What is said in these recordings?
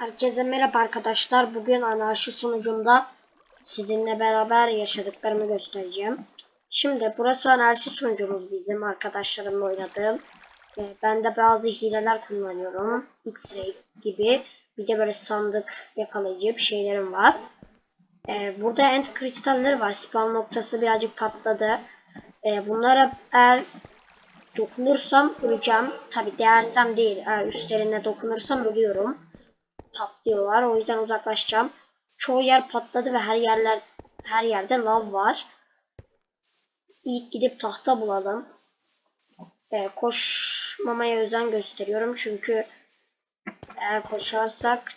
Herkese merhaba arkadaşlar. Bugün anarşi sunucumda sizinle beraber yaşadıklarımı göstereceğim. Şimdi burası anarşi sunucumuz bizim arkadaşlarımla oynadığım. Ee, ben de bazı hileler kullanıyorum. X-ray gibi. Bir de böyle sandık yakalayıcı bir şeylerim var. Ee, burada end kristalleri var. Spawn noktası birazcık patladı. Ee, bunlara eğer dokunursam öleceğim. Tabi değersem değil. Eğer üstlerine dokunursam ölüyorum patlıyorlar. O yüzden uzaklaşacağım. Çoğu yer patladı ve her yerler her yerde lav var. İlk gidip tahta bulalım. Ee, koşmamaya özen gösteriyorum çünkü eğer koşarsak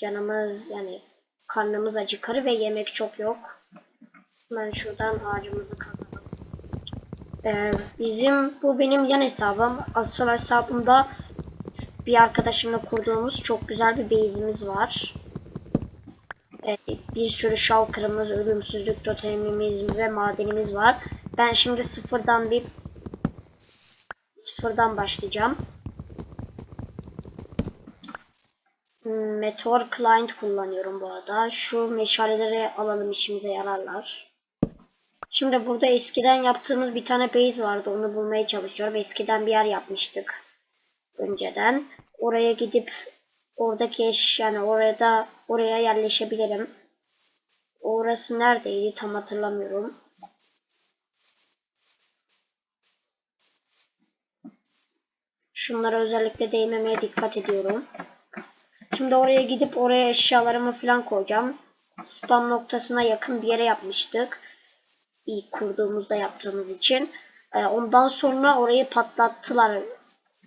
canımız yani karnımız acıkır ve yemek çok yok. Ben şuradan ağacımızı kazalım. Ee, bizim bu benim yan hesabım. Asıl hesabımda bir arkadaşımla kurduğumuz çok güzel bir base'imiz var. Ee, bir sürü shulker'ımız, ölümsüzlük totemimiz ve madenimiz var. Ben şimdi sıfırdan bir sıfırdan başlayacağım. Hmm, Meteor Client kullanıyorum bu arada. Şu meşaleleri alalım işimize yararlar. Şimdi burada eskiden yaptığımız bir tane base vardı. Onu bulmaya çalışıyorum. Eskiden bir yer yapmıştık önceden. Oraya gidip oradaki eş yani orada oraya yerleşebilirim. Orası neredeydi tam hatırlamıyorum. Şunlara özellikle değmemeye dikkat ediyorum. Şimdi oraya gidip oraya eşyalarımı falan koyacağım. Spam noktasına yakın bir yere yapmıştık. İlk kurduğumuzda yaptığımız için. Ee, ondan sonra orayı patlattılar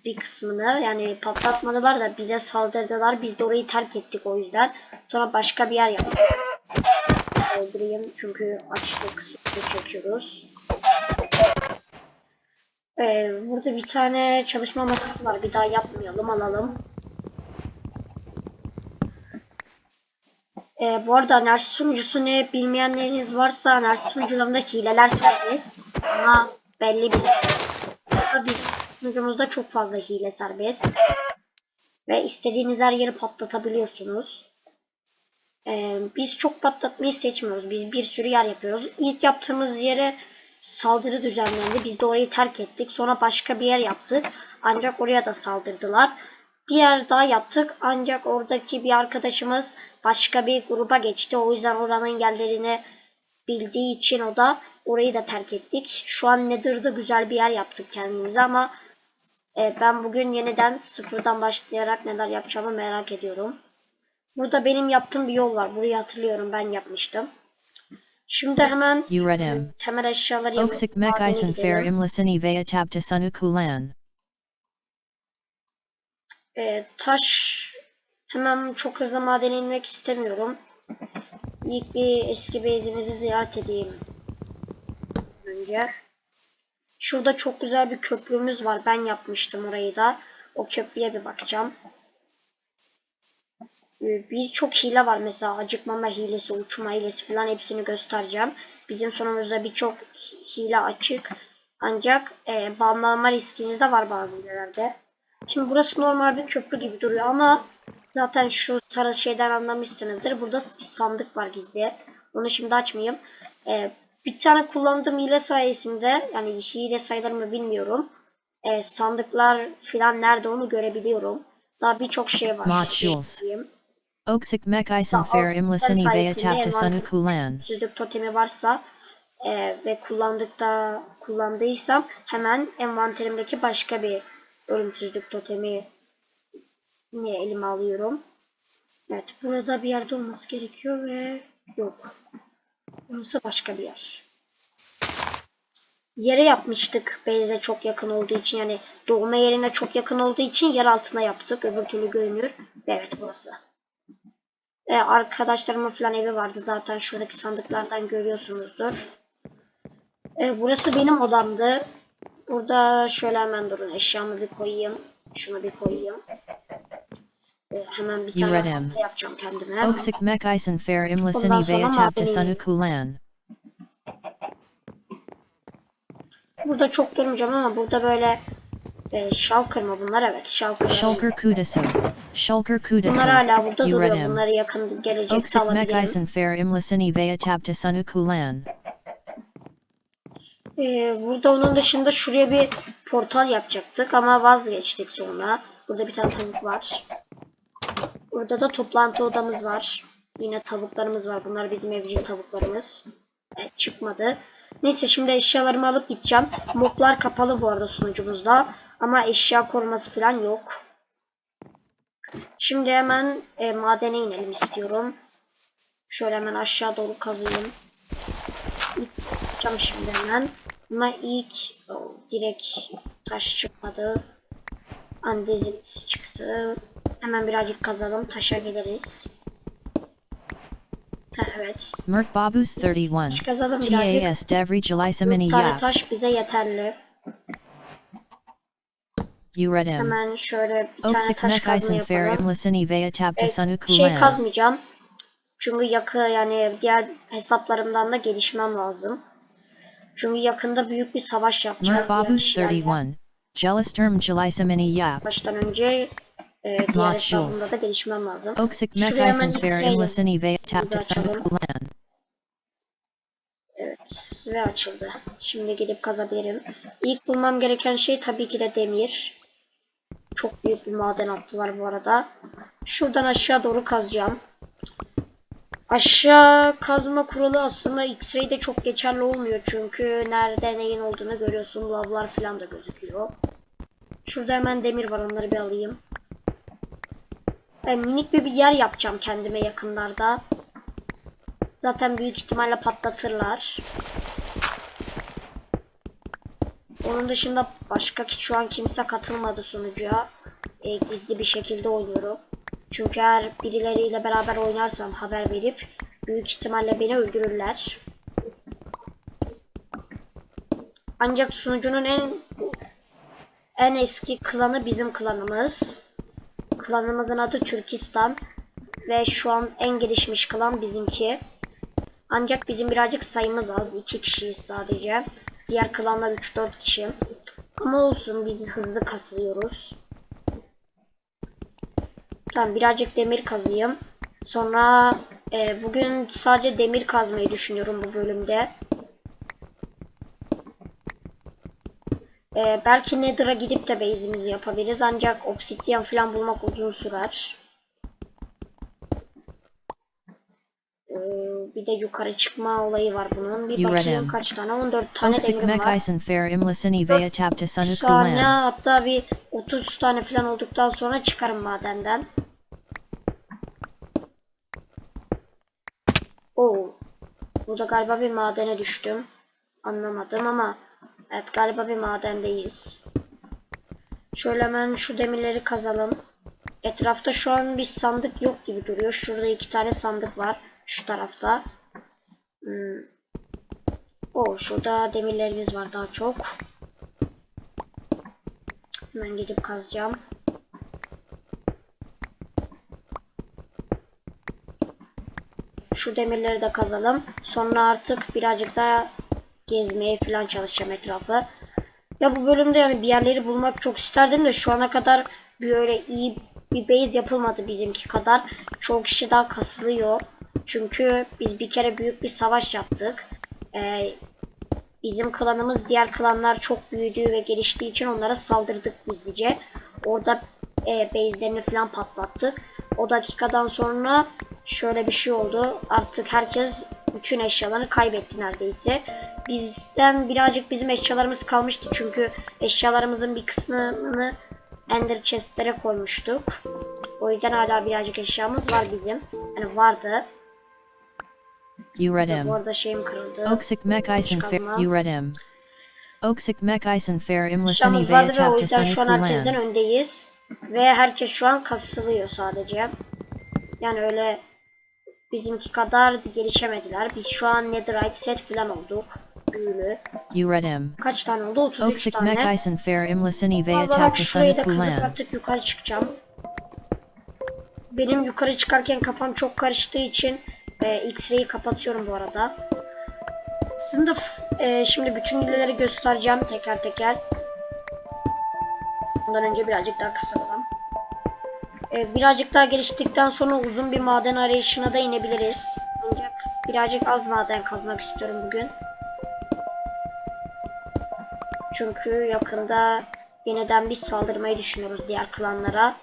bir kısmını yani patlatmadılar da bize saldırdılar. Biz de orayı terk ettik o yüzden. Sonra başka bir yer yaptık. Öldüreyim çünkü açlık çekiyoruz. Ee, burada bir tane çalışma masası var. Bir daha yapmayalım alalım. Ee, bu arada anarşi sunucusu bilmeyenleriniz varsa anarşi sunucularında hileler serbest. Ama belli bir sunucumuzda çok fazla hile serbest. Ve istediğiniz her yeri patlatabiliyorsunuz. Ee, biz çok patlatmayı seçmiyoruz. Biz bir sürü yer yapıyoruz. İlk yaptığımız yere saldırı düzenlendi. Biz de orayı terk ettik. Sonra başka bir yer yaptık. Ancak oraya da saldırdılar. Bir yer daha yaptık. Ancak oradaki bir arkadaşımız başka bir gruba geçti. O yüzden oranın yerlerini bildiği için o da orayı da terk ettik. Şu an Nether'da güzel bir yer yaptık kendimize ama e, ben bugün yeniden sıfırdan başlayarak neler yapacağımı merak ediyorum. Burada benim yaptığım bir yol var. Burayı hatırlıyorum ben yapmıştım. Şimdi hemen Uredem. temel eşyaları Oksik mek madene isen fair gidelim. imlisini veya tapta sunu kulan. E, taş hemen çok hızlı madene inmek istemiyorum. İlk bir eski base'imizi ziyaret edeyim. Önce. Şurada çok güzel bir köprümüz var. Ben yapmıştım orayı da. O köprüye bir bakacağım. Ee, Birçok hile var mesela acıkmama hilesi, uçma hilesi falan hepsini göstereceğim. Bizim sonumuzda birçok hi- hile açık. Ancak e, banlanma riskiniz de var bazı hilelerde. Şimdi burası normal bir köprü gibi duruyor ama zaten şu sarı şeyden anlamışsınızdır. Burada bir sandık var gizli. Onu şimdi açmayayım. Ee, bir tane kullandığım hile sayesinde yani hile sayılır mı bilmiyorum. Ee, sandıklar filan nerede onu görebiliyorum. Daha birçok şey var. Modules. Oksik Daha fair sayesinde veya tapta sunu kulan. Süzük totemi varsa e, ve kullandıkta kullandıysam hemen envanterimdeki başka bir ölümsüzlük totemi ne elime alıyorum. Evet burada bir yerde olması gerekiyor ve yok. Burası başka bir yer. Yere yapmıştık base'e çok yakın olduğu için yani doğma yerine çok yakın olduğu için yer altına yaptık. Öbür türlü görünür. Ve evet burası. E, arkadaşlarımın falan evi vardı zaten şuradaki sandıklardan görüyorsunuzdur. E, burası benim odamdı. Burada şöyle hemen durun eşyamı bir koyayım. Şunu bir koyayım. E, hemen bir tane Uredem. yapacağım kendime. Oksik mek isen fair Ondan imlisini sonra veya tapta madeni- sunu kulan. Burada çok durmayacağım ama burada böyle E, Shulker mı bunlar? Evet. Shulker. Shulker Kudasu. Shulker Kudasu. Bunlar hala burada duruyor. Bunları yakın gelecekte Oksik alabilirim. Mekisen Fair Imlisini Vaya Tapta Sanukulan. Ee, burada onun dışında şuraya bir portal yapacaktık ama vazgeçtik sonra. Burada bir tane tavuk var. Burada da toplantı odamız var. Yine tavuklarımız var. Bunlar bizim evcil tavuklarımız. Evet, çıkmadı. Neyse şimdi eşyalarımı alıp gideceğim. Moblar kapalı bu arada sunucumuzda. Ama eşya koruması falan yok. Şimdi hemen e, madene inelim istiyorum. Şöyle hemen aşağı doğru. İlk yapacağım şimdi hemen. Ama ilk o, direkt taş çıkmadı. Andezit çıktı. Hemen birazcık kazalım. Taşa geliriz. Ha, evet. Merk Babus 31. Taş kazalım birazcık. TAS Devri Jalisamini 4 tane Yap. taş bize yeterli. Uredem. Hemen şöyle bir tane Oksik taş kazma yapalım. Imlisini Vaya Tapta Evet, şey kazmayacağım. Çünkü yakı yani diğer hesaplarımdan da gelişmem lazım. Çünkü yakında büyük bir savaş yapacağız. Diğer Babus kişilerle. 31. Jalisturm Jalisamini Yap. Baştan önce e, diğer hesabımda da gelişmem lazım. Oksik Vaya Tapta açalım. Sanukulan. Evet ve açıldı. Şimdi gidip kazabilirim. İlk bulmam gereken şey tabii ki de demir. Çok büyük bir maden hattı var bu arada. Şuradan aşağı doğru kazacağım. Aşağı kazma kuralı aslında X-Ray'de çok geçerli olmuyor çünkü nerede neyin olduğunu görüyorsun. Lavlar falan da gözüküyor. Şurada hemen demir var onları bir alayım. Ben minik bir, bir yer yapacağım kendime yakınlarda. Zaten büyük ihtimalle patlatırlar. Onun dışında başka ki şu an kimse katılmadı sunucuya. E, gizli bir şekilde oynuyorum. Çünkü eğer birileriyle beraber oynarsam haber verip büyük ihtimalle beni öldürürler. Ancak sunucunun en en eski klanı bizim klanımız. Klanımızın adı Türkistan ve şu an en gelişmiş klan bizimki. Ancak bizim birazcık sayımız az. 2 kişiyiz sadece. Diğer klanlar 3-4 kişi. Ama olsun biz hızlı kasılıyoruz. Tamam birazcık demir kazıyım. Sonra e, bugün sadece demir kazmayı düşünüyorum bu bölümde. E, belki Nether'a gidip de base'imizi yapabiliriz. Ancak obsidian falan bulmak uzun sürer. Ee, bir de yukarı çıkma olayı var bunun. Bir bakayım kaç tane? 14 tane demirim var. Sonra hatta bir 30 tane falan olduktan sonra çıkarım madenden. Oo. Burada galiba bir madene düştüm. Anlamadım ama evet galiba bir madendeyiz. Şöyle hemen şu demirleri kazalım. Etrafta şu an bir sandık yok gibi duruyor. Şurada iki tane sandık var. Şu tarafta. Hmm. O şurada demirlerimiz var daha çok. Hemen gidip kazacağım. Şu demirleri de kazalım. Sonra artık birazcık daha gezmeye falan çalışacağım etrafı. Ya bu bölümde yani bir yerleri bulmak çok isterdim de şu ana kadar bir öyle iyi bir base yapılmadı bizimki kadar. Çok kişi daha kasılıyor. Çünkü biz bir kere büyük bir savaş yaptık. Ee, bizim klanımız diğer klanlar çok büyüdüğü ve geliştiği için onlara saldırdık gizlice. Orada e, base'lerini falan patlattık. O dakikadan sonra şöyle bir şey oldu. Artık herkes bütün eşyalarını kaybetti neredeyse. Bizden birazcık bizim eşyalarımız kalmıştı çünkü eşyalarımızın bir kısmını Ender chestlere koymuştuk. O yüzden hala birazcık eşyamız var bizim. Yani vardı. Bu Uredem. arada şeyim kırıldı. Oksik Mekisen Fair Kazma. Uredem. Oksik Mekisen Fair Imlisini Eşyamız Vaya vardı ve yüzden şu an herkesten öndeyiz. Ve herkes şu an kasılıyor sadece. Yani öyle bizimki kadar gelişemediler. Biz şu an Netherite set falan olduk. Büyülü. Uredem. Kaç tane oldu? 33 Oksik tane. Mekisen Fair Imlisini Vaya Vallahi Tapta şurayı da artık yukarı çıkacağım. Benim yukarı çıkarken kafam çok karıştığı için e, X-ray'i kapatıyorum bu arada. Aslında f- e, şimdi bütün hileleri göstereceğim teker teker. Ondan önce birazcık daha kasalım. Ee, birazcık daha geliştikten sonra uzun bir maden arayışına da inebiliriz. Ancak birazcık az maden kazmak istiyorum bugün. Çünkü yakında yeniden biz saldırmayı düşünüyoruz diğer klanlara.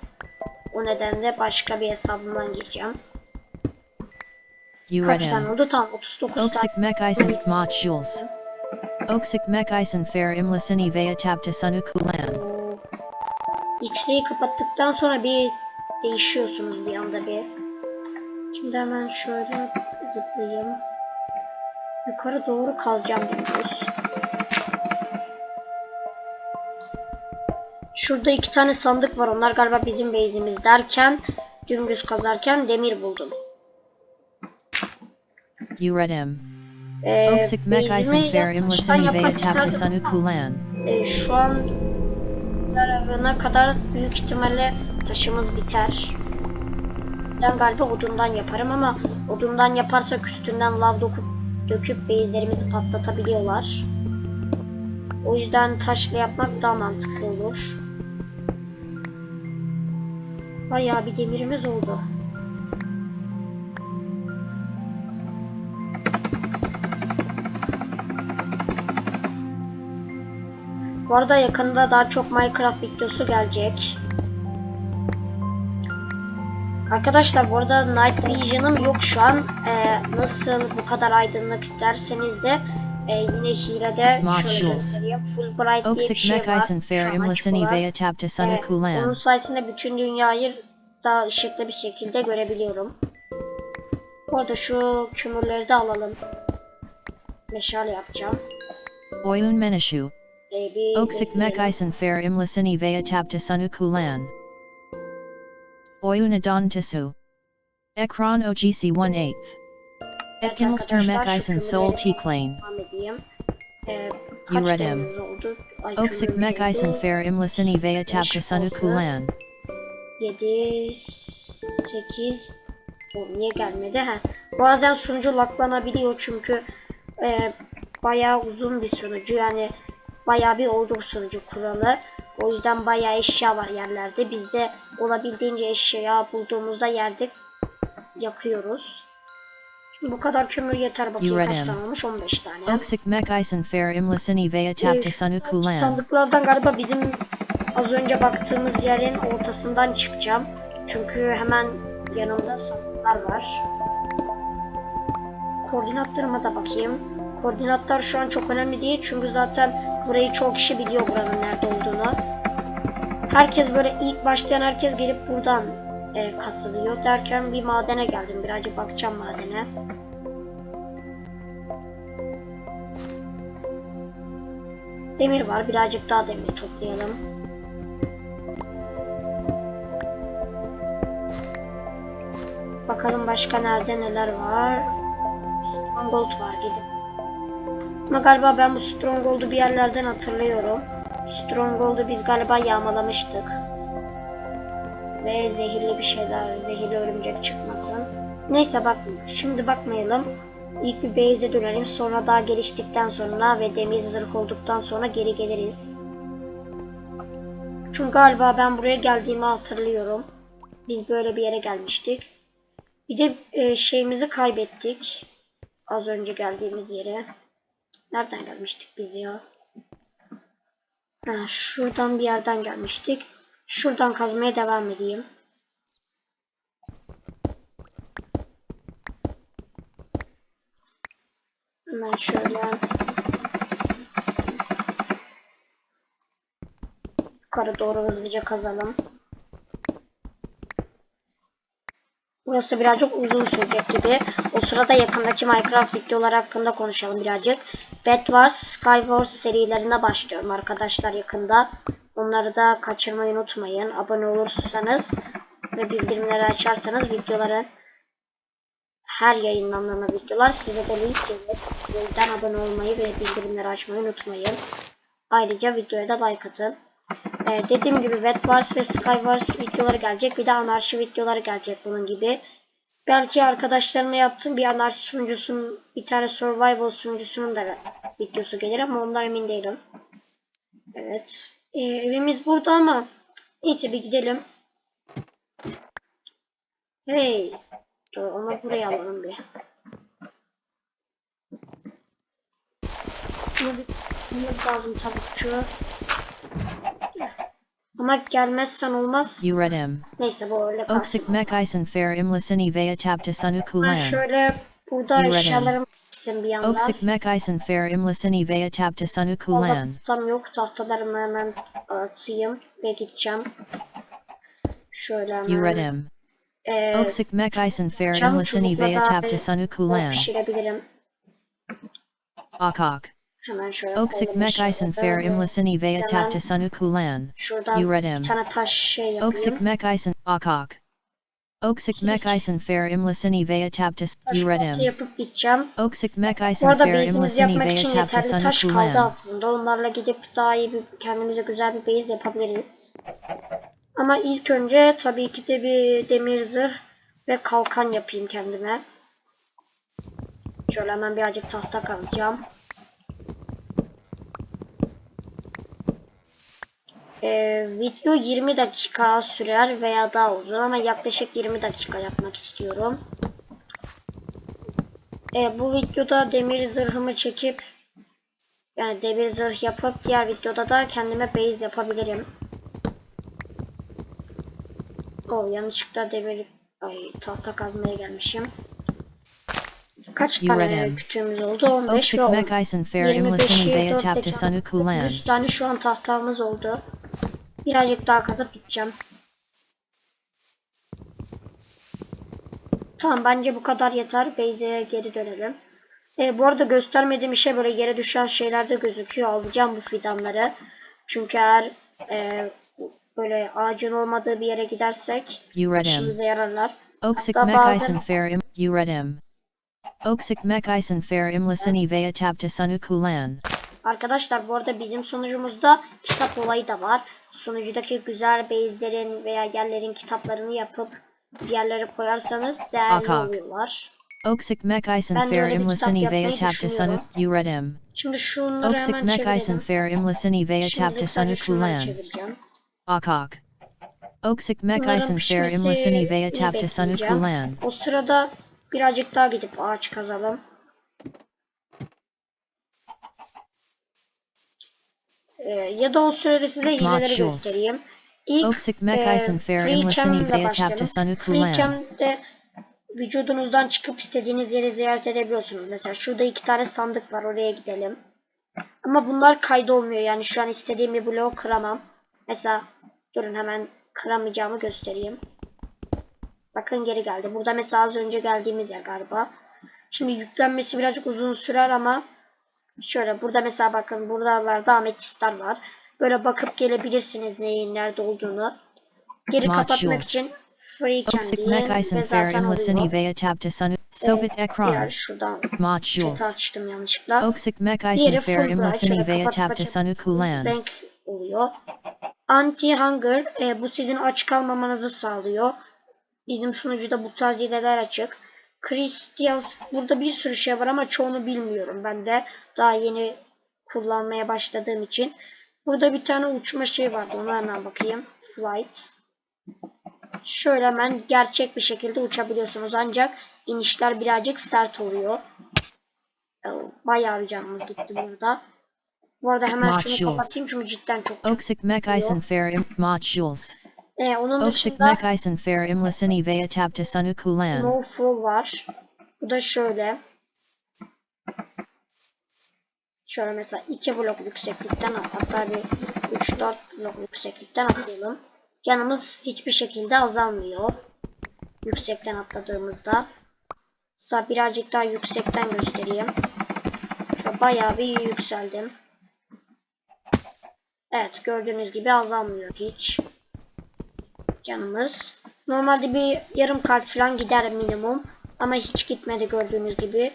O nedenle başka bir hesabımdan gireceğim. Kaç tane oldu? Tamam 39 tane. Oksik Mekisen Modules. Oksik Mekisen Fair Imlisini Veya Tapta Sunukulan. Oo. X-ray'i kapattıktan sonra bir değişiyorsunuz bir anda bir. Şimdi hemen şöyle zıplayayım. Yukarı doğru kazacağım dümdüz. Şurada iki tane sandık var. Onlar galiba bizim base'imiz derken dümdüz kazarken demir buldum. Uredem. Ee, base'imi Fair ya taştan Imlisini Veya yapmak isterdim. Sunukulan. Ee, şu an zararına kadar büyük ihtimalle taşımız biter. Ben galiba odundan yaparım ama odundan yaparsak üstünden lav dokup döküp base'lerimizi patlatabiliyorlar. O yüzden taşla yapmak daha mantıklı olur. Bayağı bir demirimiz oldu. Bu arada yakında daha çok Minecraft videosu gelecek. Arkadaşlar bu arada Night Vision'ım yok şu an. Ee, nasıl bu kadar aydınlık derseniz de e, yine hilede şöyle Modules. göstereyim. Full Bright diye bir Oksik şey var. Mekisen Şu Fair an açık olan. Veya Tapta Evet, onun Sunukulan. sayesinde bütün dünyayı daha ışıklı bir şekilde görebiliyorum. Bu arada şu kömürleri de alalım. Meşale yapacağım. Oyun Menashu. Ee, bir Oksik bekleyelim. Mekisen Fair Imlisini Veya Tapta Sunukulan. Oyun Adontisu. Ekran OGC 1 8 Etkinlister arkadaşlar, Sol edeyim. Ee? Ay, Oksik oldu. Fair Imlisini Veya oldu. Sunukulan. 7 8 O niye gelmedi? Ha. Bazen sunucu laklanabiliyor çünkü e, bayağı uzun bir sunucu yani bayağı bir oldu sunucu kuralı. O yüzden bayağı eşya var yerlerde. Biz de olabildiğince eşya bulduğumuzda yerde yakıyoruz. Bu kadar kömür yeter bakayım kaç tane olmuş? 15 tane. Oksik Mekisen Fair Imlisini Veya Ee, Tapta şu Sunukulan. Sandıklardan galiba bizim az önce baktığımız yerin ortasından çıkacağım. Çünkü hemen yanımda sandıklar var. Koordinatlarıma da bakayım. Koordinatlar şu an çok önemli değil çünkü zaten burayı çok kişi biliyor buranın nerede olduğunu. Herkes böyle ilk başlayan herkes gelip buradan e, kasılıyor derken bir madene geldim. Birazcık bakacağım madene. Demir var. Birazcık daha demir toplayalım. Bakalım başka nerede neler var. Stronghold var gidip. Ama galiba ben bu Stronghold'u bir yerlerden hatırlıyorum. Stronghold'u biz galiba yağmalamıştık. Ve zehirli bir şeyler, zehirli örümcek çıkmasın. Neyse bak, şimdi bakmayalım. İlk bir base'e dönelim. Sonra daha geliştikten sonra ve demir zırh olduktan sonra geri geliriz. Çünkü galiba ben buraya geldiğimi hatırlıyorum. Biz böyle bir yere gelmiştik. Bir de e, şeyimizi kaybettik. Az önce geldiğimiz yere. Nereden gelmiştik biz ya? Ha, şuradan bir yerden gelmiştik. Şuradan kazmaya devam edeyim. Hemen şöyle yukarı doğru hızlıca kazalım. Burası birazcık uzun sürecek gibi. O sırada yakındaki Minecraft videoları hakkında konuşalım birazcık. Bed Wars, Skywars serilerine başlıyorum arkadaşlar yakında. Onları da kaçırmayı unutmayın. Abone olursanız ve bildirimleri açarsanız videoların her yayınlanan videolar size de link gelir. Abone olmayı ve bildirimleri açmayı unutmayın. Ayrıca videoya da like atın. Ee, dediğim gibi Wet Wars ve Sky Wars videoları gelecek. Bir de anarşi videoları gelecek bunun gibi. Belki arkadaşlarımla yaptığım bir anarşi sunucusunun, bir tane survival sunucusunun da videosu gelir ama ondan emin değilim. Evet. Ee, evimiz burada ama neyse bir gidelim. Hey. Dur onu buraya alalım bir. Bunu bulmamız lazım tavukçu. Ama gelmezsen olmaz. Uredem. Neyse bu öyle Oksik kalsın. mek isen fair imlisini veya tapta sunu Ben kulan. şöyle burada Üretim. Çizsin bir yandan. Oksik mek isen fair imlisini veya tapta sunu kulan. Tahtam yok. Tahtalarımı hemen atayım ve gideceğim. Şöyle hemen. Uredem. Ee, Oksik mek isen fair cam imlisini çubukla veya tapta sunu kulan. pişirebilirim. Akak. Hemen şöyle Oksik koyalım mek isen eşyaları fair ve imlisini veya tapta sunu kulan. Şuradan Uredem. bir tane taş şey yapayım. Oksik mek isen akak. Oksik isen fair imlisini veya balta uredem. yapıp gideceğim. Oksik isen arada fair base'imizi yapmak veya için tapta yeterli taş kaldı kulan. aslında. Onlarla gidip daha iyi bir kendimize güzel bir base yapabiliriz. Ama ilk önce tabii ki de bir demir zırh ve kalkan yapayım kendime. Şöyle hemen birazcık tahta kazacağım. Ee, video 20 dakika sürer veya daha uzun ama yaklaşık 20 dakika yapmak istiyorum. Ee, bu videoda demir zırhımı çekip yani demir zırh yapıp diğer videoda da kendime base yapabilirim. O yanlışlıkla demir ay tahta kazmaya gelmişim. Kaç tane kütüğümüz oldu? 15 Oksik ve 10. mek isen fair imlisini 25'i veya 4 tapta sunu kulan. 100 tane şu an tahtamız oldu. Birazcık daha kazıp gideceğim. Tamam bence bu kadar yeter. Base'e geri dönelim. E, bu arada göstermediğim işe böyle yere düşen şeyler de gözüküyor. Alacağım bu fidanları. Çünkü eğer e, böyle ağacın olmadığı bir yere gidersek işimize yararlar. Oksik Hatta mek bazen- isen fair im uredem. Oksik mek isen fair imlisini veya tapta sunu kulan. Arkadaşlar bu arada bizim sunucumuzda kitap olayı da var. Sunucudaki güzel base'lerin veya yerlerin kitaplarını yapıp bir yerlere koyarsanız değerli Akak. oluyorlar. Oksik mek isen Ben de fair öyle bir kitap imlisini veya tapta sunu düşünüyorum. uredem. Şimdi şunları Oksik hemen mek isen çevirelim. fair imlisini veya tapta sadece sunu şunları kulan. çevireceğim. Akak. Oksik mek Bunların isen fair pişmesi imlisini veya tapta sunu bekleyeceğim. kulan. O sırada birazcık daha gidip ağaç kazalım. Ee, ya da o sırada size hileleri göstereyim. İlk e, isen fair free imlisini cam'le veya başlayalım. tapta sunu Free kulan. cam'de vücudunuzdan çıkıp istediğiniz yeri ziyaret edebiliyorsunuz. Mesela şurada iki tane sandık var oraya gidelim. Ama bunlar kaydolmuyor yani şu an istediğim bir bloğu kıramam. Mesela durun hemen kıramayacağımı göstereyim. Bakın geri geldi. Burada mesela az önce geldiğimiz yer galiba. Şimdi yüklenmesi birazcık uzun sürer ama şöyle burada mesela bakın buralarda ametistler var. Böyle bakıp gelebilirsiniz neyin nerede olduğunu. Geri Maç kapatmak yok. için free Oksik candy mek ve zaten oluyor. Sohbet ekran. Şuradan chat'i Jules. açtım yanlışlıkla. Oksik Diğeri fair full imlisini Şöyle veya tapta sunu kulan. renk oluyor. Anti hunger e, bu sizin aç kalmamanızı sağlıyor. Bizim sunucuda bu tarz hileler açık. Christians burada bir sürü şey var ama çoğunu bilmiyorum ben de. Daha yeni kullanmaya başladığım için. Burada bir tane uçma şey vardı. Ona hemen bakayım. Flight. Şöyle hemen gerçek bir şekilde uçabiliyorsunuz. Ancak inişler birazcık sert oluyor. E, Bayağı bir canımız gitti burada. Bu arada hemen şunu kapatayım çünkü cidden çok Oksik mek isen fair im Maç Jules. Ee, onun Oksik dışında mek isen fair imlisini veya tapta sunu kulan. no fall var. Bu da şöyle. Şöyle mesela 2 blok yükseklikten hatta bir 3-4 blok yükseklikten atlayalım. Yanımız hiçbir şekilde azalmıyor. Yüksekten atladığımızda. Mesela birazcık daha yüksekten göstereyim. Şöyle bayağı bir yükseldim. Evet gördüğünüz gibi azalmıyor hiç. Canımız. Normalde bir yarım kalp falan gider minimum. Ama hiç gitmedi gördüğünüz gibi.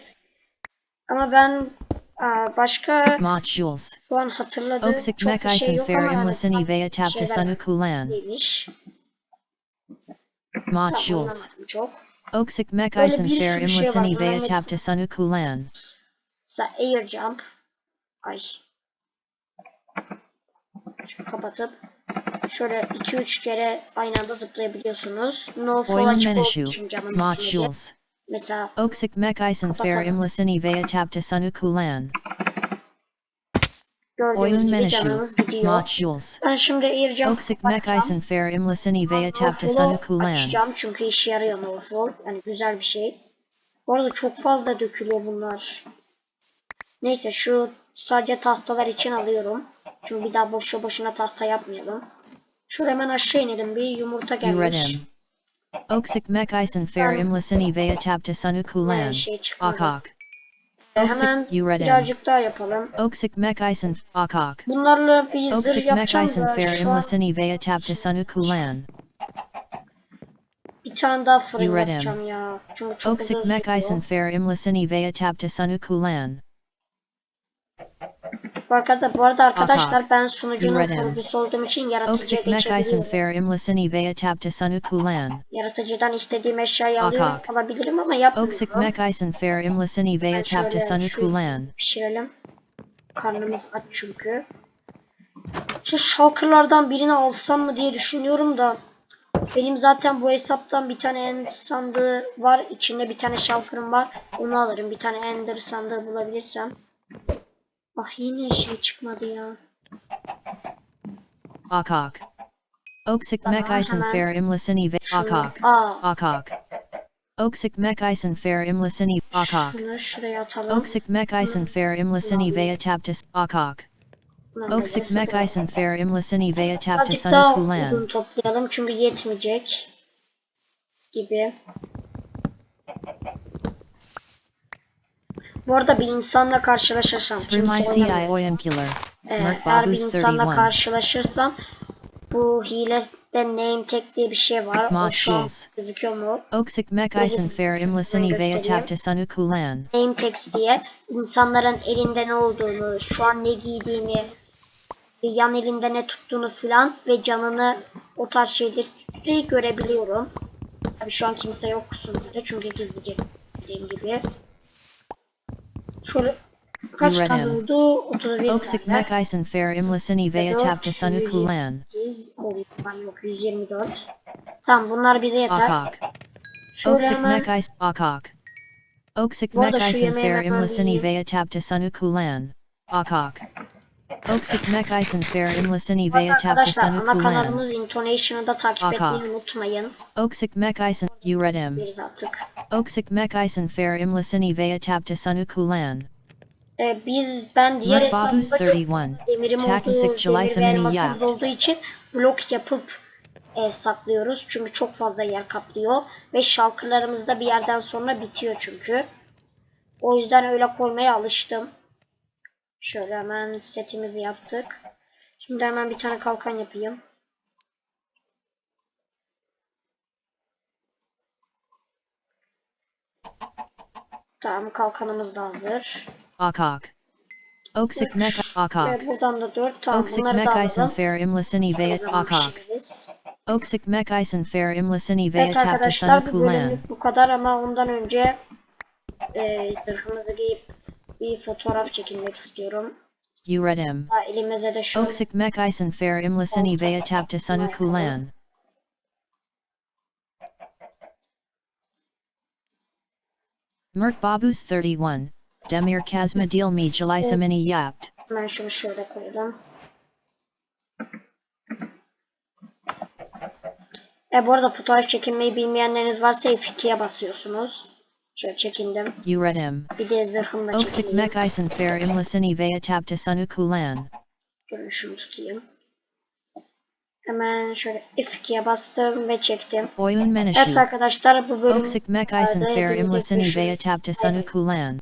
Ama ben aa, başka Maç Jules. şu an hatırladığım Oksik çok bir şey yok ama yani tam şeyler değilmiş. Anlamadım çok. Oksik mek Böyle isen bir fair imlisini veya hepsi- tapta sunu kulan. Mesela air jump. Ay. Kapat. kapatıp şöyle 2-3 kere aynı anda zıplayabiliyorsunuz. No fall açık olduğu için camın. Mesela Oksik Mekisen Kapatalım. Imlisini veya Tapta Sanukulan. gördüğünüz Oyun gibi canımız gidiyor. Ben şimdi airjump Oksik. Mekisen Fair Imlisini veya Tapta Waffle'u Sanukulan. açacağım çünkü işe yarıyor waffle. Yani güzel bir şey. Bu arada çok fazla dökülüyor bunlar. Neyse şu sadece tahtalar için alıyorum. Çünkü bir daha boşu boşuna tahta yapmayalım. Şuraya hemen aşağı inelim. Bir yumurta gelmiş. Oksik Mekisen Fair Ben- Imlisini veya Tapta Sanukulan. Her şey. Akak. Hemen Oksik Uredem. birazcık daha yapalım. Oksik Mekisen Akak. Bunlarla bir zırh yapacağım da an Imlisini veya Tapta Sanukulan. bir tane daha fırın yapacağım ya. Çünkü çok Oksik sürüyor. Fair Imlisini veya Tapta Sanukulan. Bu arada, bu arada arkadaşlar Aha. ben sunucunun kurucusu olduğum için yaratıcıya geçebiliyorum. Yaratıcıdan istediğim eşyayı alıyorum, alabilirim ama yapmıyorum. Oksik Mekisen Fair Imlisini veya Tapta ikisini pişirelim. Karnımız aç çünkü. Şu shulkerlardan birini alsam mı diye düşünüyorum da. Benim zaten bu hesaptan bir tane ender sandığı var. İçinde bir tane shulker'ım var. Onu alırım. Bir tane ender sandığı bulabilirsem. Ah yine şey çıkmadı ya. Akak. Oksik Mekisen hemen Fair Imlisini ve Akak. Akak. Oksik Mekisen Fair Imlisini Akak. Oksik Mekisen Fair Imlisini veya Tapta Akak. Oksik satalım. Mekisen Fair Imlisini Birazcık daha Sanukulan. odun toplayalım çünkü yetmeyecek gibi. Bu arada bir insanla karşılaşırsam Spermicei oynamıyor. Oyuncular. Ee, eğer bir insanla 31. karşılaşırsam bu hilede name tag diye bir şey var. O şu an gözüküyor mu? Oksik Mekisen Fair Imlisini veya Tapta Sanukulan. Name tags diye insanların elinde ne olduğunu, şu an ne giydiğini, yan elinde ne tuttuğunu filan ve canını o tarz şeyleri görebiliyorum. Tabii şu an kimse yok sunucuda çünkü gizlice dediğim gibi. Şöyle kaç Uredem. tane oldu? 31 Oksik tane. Mekisen Fair Imlisini veya Tapta Sanukulan. 128 oluyor. Ay Yok 124. Tamam bunlar bize yeter. Akak. Oksik Mekisen Akak. Oksik hemen Imlisini yiyeyim. veya Tapta Sanukulan. Akak. Oksik Mekisen Fair Imlisini veya Tapta arkadaşlar ana kanalımız Intonation'ı da takip etmeyi unutmayın. Oksik Mekisen Uredem. Biriz artık. Oksik Mekisen Fair Imlisini veya Tapta Sanukulan. Ee, biz ben diğer hesabımda 31. demirim olduğu demir ve elmasımız olduğu için blok yapıp e, saklıyoruz. Çünkü çok fazla yer kaplıyor. Ve şalkırlarımız da bir yerden sonra bitiyor çünkü. O yüzden öyle koymaya alıştım. Şöyle hemen setimizi yaptık. Şimdi hemen bir tane kalkan yapayım. Tamam kalkanımız da hazır. Akak. Oksik Mek Akak. Ve buradan da 4 tamam Oksik bunları da alalım. Fair Imlisini zaman Akak. Oksik Mekisen Fair Imlisini veya Evet arkadaşlar bu bölümlük bu kadar ama ondan önce e, zırhımızı giyip bir fotoğraf çekilmek istiyorum. Uredem. Ha, elimize de şöyle Oksik Mekisen Fair Imlisini veya Tapta Sanukulan. Mert Babus 31. Demir Kazma Deal Mi Jelisamini Yapt. hemen şunu şöyle koyalım. E bu arada fotoğraf çekinmeyi bilmeyenleriniz varsa F2'ye basıyorsunuz. Şöyle çekindim. Uredem. Bir de zırhımla Oksik çekeyim. Mekisen Fair Imlisini veya Tapta Sanukulan. Şöyle şunu tutayım. Hemen şöyle F2'ye bastım ve çektim. Oyun Evet Menişu. arkadaşlar bu bölüm Oksik Mekisen Arada Fair hepinize Imlisini görüşürüz. veya Tapta Sanukulan.